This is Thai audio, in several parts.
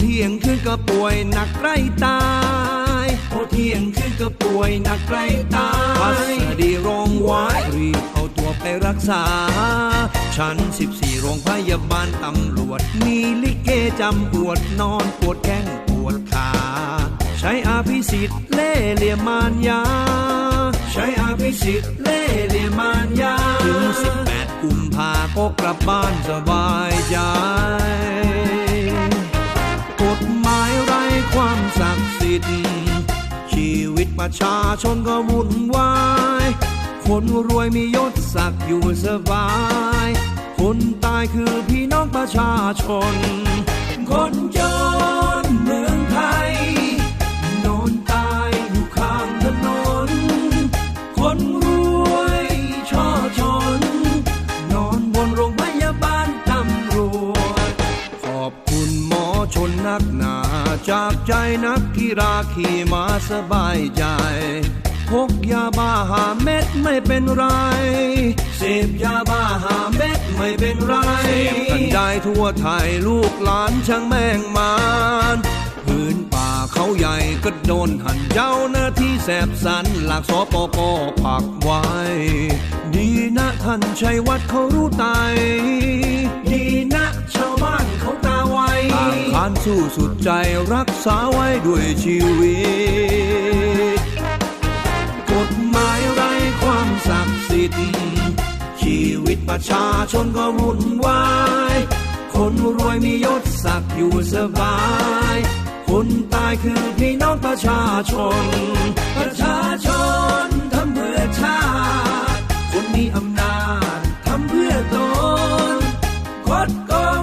เที่ยงคืนก็ป่วยหนักใกล้ตายพอเที่ยงคืนก็ป่วยหนักใกล้ตายพัสดีร้องไว้รีบเอาตัวไปรักษา ชั้น14โรงพยาบาลตำรวจ มีลิเกจำปวดนอนปวดแข้งปวดขา ใช้อาภิสิทธิ์เล่เหลี่ยมมารยา ใช้อาภิสิทธิ์เล่เหลี่ยมมารยา ถึง18กุมภาก็กลับบ้านสบายใจ ชาชนก็วุ่นวาย คนรวยมียศศักดิ์อยู่สบาย คนตายคือพี่น้องประชาชน คนจนเมืองไทย นอนตายอยู่ข้างถนน คนรวยช่อชน นอนบนโรงพยาบาลตำรวจ ขอบคุณหมอชนนักหนาจากใจนัก กีฬาขี่มาสบายใจ พกยาบ้าหาเม็ดไม่เป็นไร เสพยาบ้าหาเม็ดไม่เป็นไร เสพกันได้ทั่วไทยลูกหลานช่างแม่งมานพื้นป่าเขาใหญ่ก็โดนหันเจ้าหน้าที่แสบสันหลักสปกปักไว้ ดีนะท่านชัยวัดเขารู้ไตดีนะ ต่างขานสู้สุดใจรักษาไว้ด้วยชีวิต กฎหมายไร้ความศักดิ์สิทธิ์ ชีวิตประชาชนก็วุ่นวาย คนรวยมียศศักดิ์อยู่สบาย คนตายคือพี่น้องประชาชน ประชาชนทำเพื่อชาติ คนมีอำนาจทำเพื่อตนกดกอง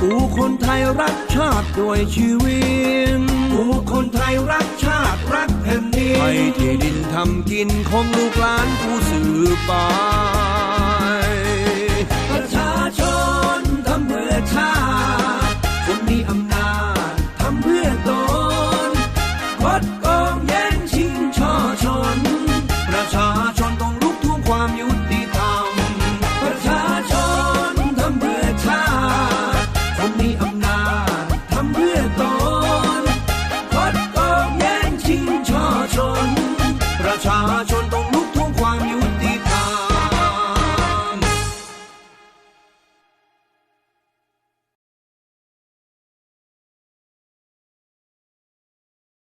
กูคนไทยรักชาติด้วยชีวิตกูคนไทยรักชาติรักแผ่นดินให้ที่ดินทำกินของลูกหลานผู้สืบไป ประชาชน